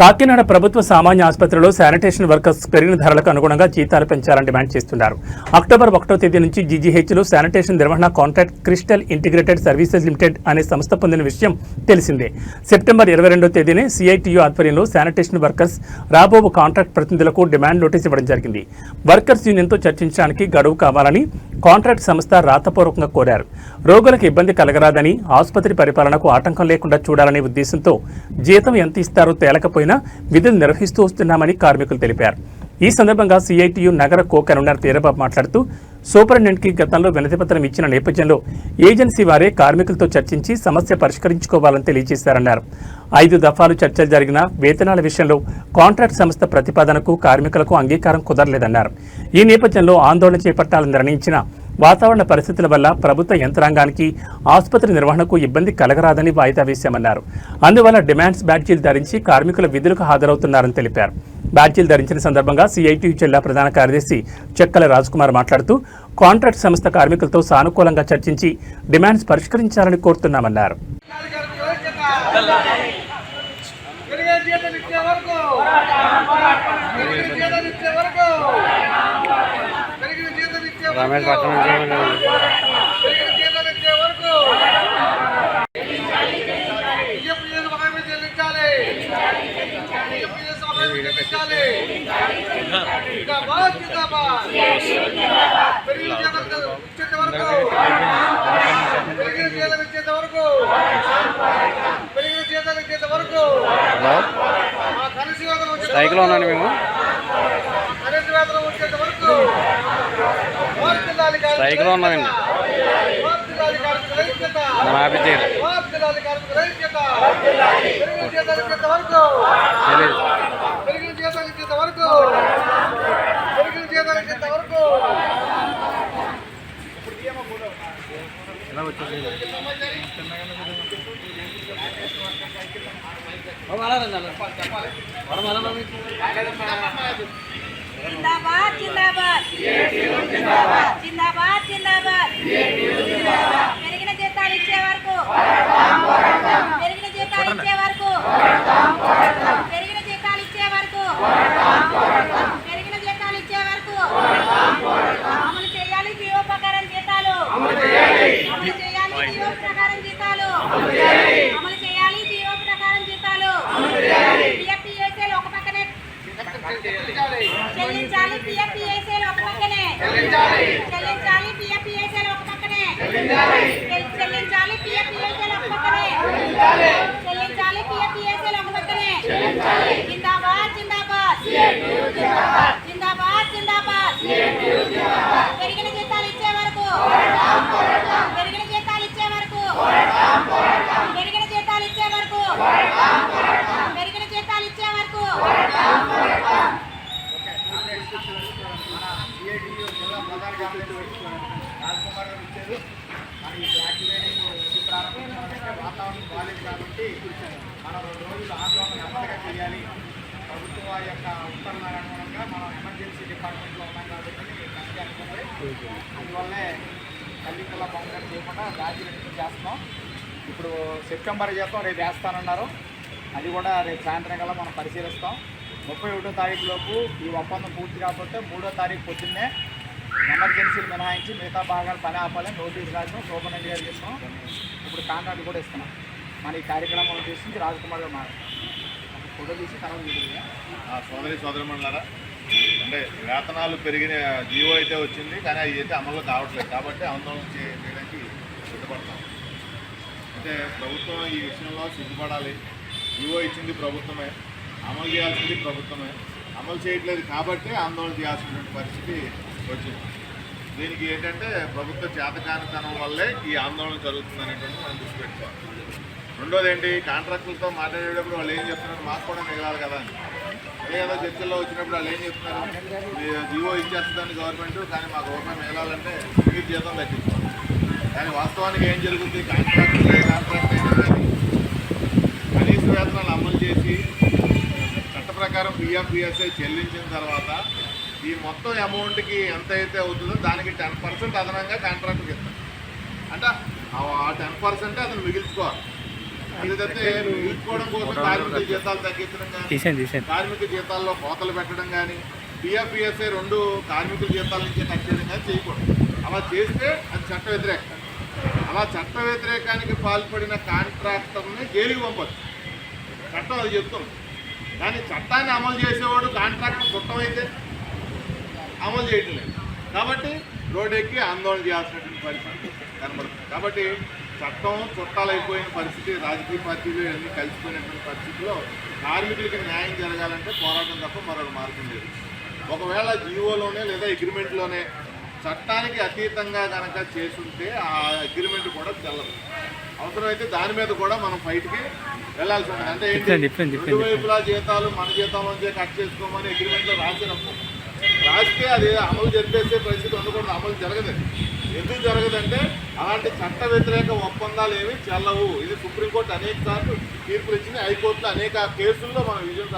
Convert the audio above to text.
కాకినాడ ప్రభుత్వ సామాన్య ఆసుపత్రిలో శానిటేషన్ వర్కర్స్ పెరిగిన ధరలకు అనుగుణంగా జీతాలు పెంచాలని డిమాండ్ చేస్తున్నారు. అక్టోబర్ ఒకటో తేదీ నుంచి జీజీహెచ్లో శానిటేషన్ నిర్వహణ contract Crystal integrated services limited అనే సంస్థ పొందిన విషయం తెలిసిందే. సెప్టెంబర్ ఇరవై రెండో తేదీనే సిఐటియు ఆధ్వర్యంలో శానిటేషన్ వర్కర్స్ రాబోవు కాంట్రాక్ట్ ప్రతినిధులకు డిమాండ్ నోటీస్ ఇవ్వడం జరిగింది. వర్కర్స్ యూనియన్తో చర్చించడానికి గడువు కావాలని కాంట్రాక్ట్ సంస్థ రాతపూర్వకంగా కోరారు. రోగులకు ఇబ్బంది కలగరాదని ఆసుపత్రి పరిపాలనకు ఆటంకం లేకుండా చూడాలనే ఉద్దేశంతో జీతం ఎంత ఇస్తారో తేలకపోయినా విధులు నిర్వహిస్తూ వస్తున్నామని కార్మికులు తెలిపారు. ఈ సందర్భంగా సిఐటియు నగర కో కన్వీనర్ తీరబాబు మాట్లాడుతూ సూపరింటెండెంట్కి గతంలో వినతిపత్రం ఇచ్చిన నేపథ్యంలో ఏజెన్సీ వారే కార్మికులతో చర్చించి సమస్య పరిష్కరించుకోవాలని తెలియజేశారన్నారు. ఐదు దఫాలు చర్చలు జరిగిన వేతనాల విషయంలో కాంట్రాక్ట్ సంస్థ ప్రతిపాదనకు కార్మికులకు అంగీకారం కుదరలేదన్నారు. ఈ నేపథ్యంలో ఆందోళన చేపట్టాలని నిర్ణయించిన వాతావరణ పరిస్థితుల వల్ల ప్రభుత్వ యంత్రాంగానికి ఆసుపత్రి నిర్వహణకు ఇబ్బంది కలగరాదని వాయిదా వేశామన్నారు. అందువల్ల డిమాండ్స్ బ్యాడ్జీలు ధరించి కార్మికుల విధులకు హాజరవుతున్నారని తెలిపారు. బ్యాడ్జీలు ధరించిన సందర్భంగా సిఐటియు జిల్లా ప్రధాన కార్యదర్శి చెక్కల రాజ్కుమార్ మాట్లాడుతూ కాంట్రాక్ట్ సంస్థ కార్మికులతో సానుకూలంగా చర్చించి డిమాండ్స్ పరిష్కరించాలని కోరుతున్నామన్నారు పెరిగే జీతం ఇచ్చే వరకు పెరిగిన జీతం ఇచ్చే వరకు పెరిగిన జీతం ఇచ్చే వరకు రమేష్ పక్కన పెరిగిన జీతం ఇచ్చే వరకు ఈఎఫ్ఈఎస్ మనమే చెల్లించాలి ఈఎఫ్ఈఎస్ మనమే చెల్లించాలి జిందాబాద్ జిందాబాద్ పెరిగిన జీతం ఇచ్చేంత వరకు పెరిగిన జీతం ఇచ్చేంత వరకు పెరిగిన జీతం ఇచ్చేంత వరకు హలో ఆ కలిసి వేతనం వచ్చేంత స్ట్రైక్లో ఉన్నాను మేము? స్ట్రైక్లో ఉన్నామండి. మనం ఆఫీస్ చేయాలి. వార్తిల్లాలి కార్మికుల ఐక్యత. పెరిగిన జీతాలు ఇచ్చేంత వరకు తెలియదు పెరిగిన జీతాలు ఇచ్చేంత వరకు పెరిగిన జీతాలు ఇచ్చేంత వరకు ఎలా వచ్చేసి जिंदाबाद जिंदाबाद जिंदाबाद जिंदाबाद పెరిగిన జీతాలు ఇచ్చే వరకు चली जाली। पिया पिया से लोग पकड़े। चली जाली। చేశారు మరి ఈ బ్లాక్ లైనింగ్ వాతావరణం బాగాలేదు కాబట్టి మనం రెండు రోజులు ఆందోళన నెమ్మదిగా చేయాలి ప్రభుత్వ యొక్క ఉత్తర్వుల అనుగుణంగా మనం ఎమర్జెన్సీ డిపార్ట్మెంట్లో ఉన్నాం కాబట్టి కష్టం అనుకుంటే అందువల్లే తల్లిపిల్ల పండుగ చేయకుండా రాజీ చేస్తాం చేస్తున్నాం ఇప్పుడు సెప్టెంబర్ చేస్తాం రేపు వేస్తానన్నారు. అది కూడా రేపు సాయంత్రం కల్లా మనం పరిశీలిస్తాం. ముప్పై ఒకటో తారీఖు లోపు ఈ ఒప్పందం పూర్తి కాకపోతే మూడో తారీఖు పొద్దున్నే ఎమర్జెన్సీలు మినహాయించి మిగతా భాగాలు పని ఆపాలని నోటీస్ రాసినాం సూపరింటెండెంట్ గారికి ఇస్తున్నాం ఇప్పుడు కాంట్రాక్ట్ కూడా ఇస్తున్నాం. మన ఈ కార్యక్రమం ఉద్దేశించి రాజకుమార్ గారు మాట ఫోటో తీసి తర్వాత ఆ సోదరి సోదరిమణులారా అంటే వేతనాలు పెరిగిన జీవో అయితే వచ్చింది కానీ అది అయితే అమలు కావట్లేదు. కాబట్టి ఆందోళన చేయడానికి సిద్ధపడతాం. అంటే ప్రభుత్వం ఈ విషయంలో సిద్ధపడాలి. జీవో ఇచ్చింది ప్రభుత్వమే అమలు చేయాల్సింది ప్రభుత్వమే. అమలు చేయట్లేదు కాబట్టి ఆందోళన చేయాల్సినటువంటి పరిస్థితి వచ్చింది. దీనికి ఏంటంటే ప్రభుత్వ చేతకానితనం వల్లే ఈ ఆందోళన జరుగుతుంది అనేటువంటి మనం దృష్టి పెట్టుకోవాలి. రెండోది ఏంటి? కాంట్రాక్టులతో మాట్లాడేటప్పుడు వాళ్ళు ఏం చెప్తున్నారు? మాకు కూడా మిగలాలి కదా అని. అదే కదా చర్చల్లో వచ్చినప్పుడు వాళ్ళు ఏం చెప్తున్నారు? జీవో ఇచ్చేస్తుందని గవర్నమెంట్ కానీ మాకు ఓపెన్ మిగలాలంటే మీరు జీతం తగ్గించుకోవాలి. కానీ వాస్తవానికి ఏం జరుగుతుంది? కాంట్రాక్ట్ కాంట్రాక్ట్ అయినా కానీ కనీస వేతనాలు అమలు చేసి ప్రకారం పిఎఫ్పిఎస్ఐ చెల్లించిన తర్వాత ఈ మొత్తం అమౌంట్కి ఎంత అయితే అవుతుందో దానికి టెన్ పర్సెంట్ అదనంగా కాంట్రాక్ట్కి ఇస్తాం అంటే ఆ టెన్ పర్సెంట్ అతను మిగిల్చుకోవాలి. లేదంటే నిలుపుకోవడం కోసం కార్మికుల జీతాలు తగ్గించడం కానీ కార్మిక జీతాల్లో కోతలు పెట్టడం కానీ పిఎఫ్ఈఎస్ఐ రెండు కార్మికుల జీతాల నుంచి కట్ చేయడం కానీ చేయకూడదు. అలా చేస్తే అది చట్ట వ్యతిరేకం. అలా చట్ట వ్యతిరేకానికి పాల్పడిన కాంట్రాక్టర్ని జైలుకి పంపచ్చు. చట్టం అది చెప్తుంది. కానీ చట్టాన్ని అమలు చేసేవాడు కాంట్రాక్ట్ చుట్టం అయితే అమలు చేయటం లేదు కాబట్టి రోడ్ ఎక్కి ఆందోళన చేయాల్సినటువంటి పరిస్థితి కనబడుతుంది. కాబట్టి చట్టం చుట్టాలైపోయిన పరిస్థితి రాజకీయ పార్టీలు అన్నీ కలిసిపోయినటువంటి పరిస్థితిలో కార్మికులకి న్యాయం జరగాలంటే పోరాటం తప్ప మరొక మార్గం లేదు. ఒకవేళ జీవోలోనే లేదా అగ్రిమెంట్లోనే చట్టానికి అతీతంగా కనుక చేసుంటే ఆ అగ్రిమెంట్ కూడా తెల్లదు. అవసరమైతే దాని మీద కూడా మనం ఫైట్కి వెళ్ళాల్సి ఉంటుంది అంటే ఏంటి? చెప్పండి. రెండు వైపులా జీతాలు మన జీతాల కట్ చేసుకోమని అగ్రిమెంట్లో రాసినప్పుడు రాస్తే అది అమలు జరిపేసే పరిస్థితి ఉండకూడదు అమలు జరగదు ఎందుకు జరగదంటే అలాంటి చట్ట వ్యతిరేక ఒప్పందాలు ఏమీ చెల్లవు ఇది సుప్రీంకోర్టు అనేక సార్లు తీర్పులు ఇచ్చింది హైకోర్టులో అనేక కేసుల్లో మనం విజయం.